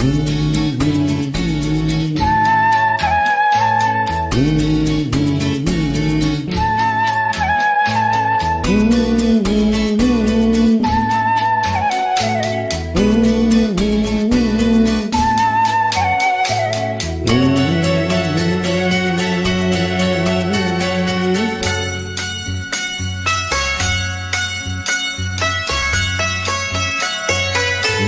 Mm-hmm. Mm-hmm.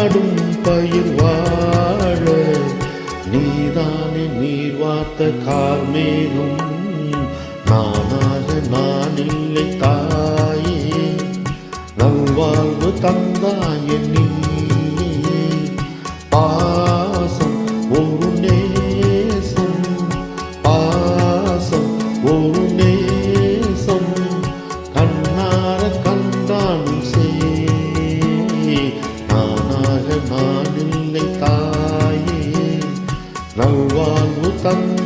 நாடும் பயிர் வாழ. நீதானே நீர் வார்த்த கார்மேகம் நானாக நான் இல்லை தாயே. நல்வாழ்வு தந்தாய நீ பாசம் ஒரு நேசம். பாசம் ஒரு நேசம். கண்ணார கண்டான் சே. நானாக நான் இல்லை தாயே நல்வாழ்வு தந்தாய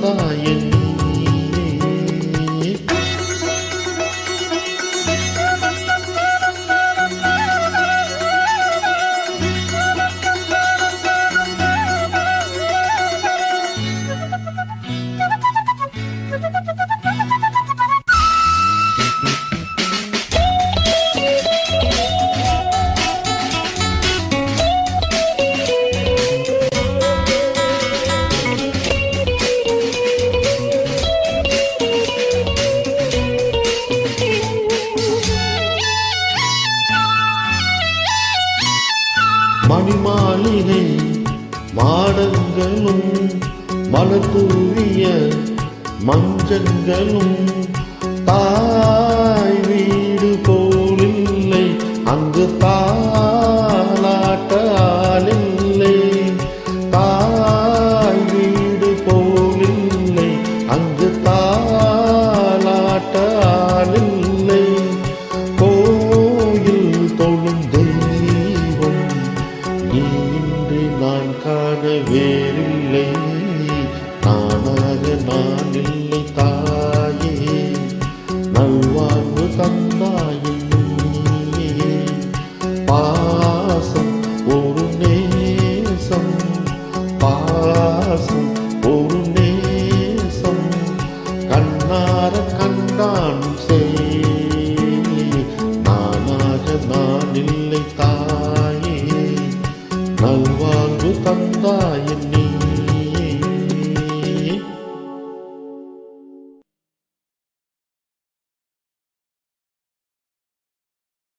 மணிமாளிகை மாடங்களும் மலத்தூரிய மஞ்சங்களும் தா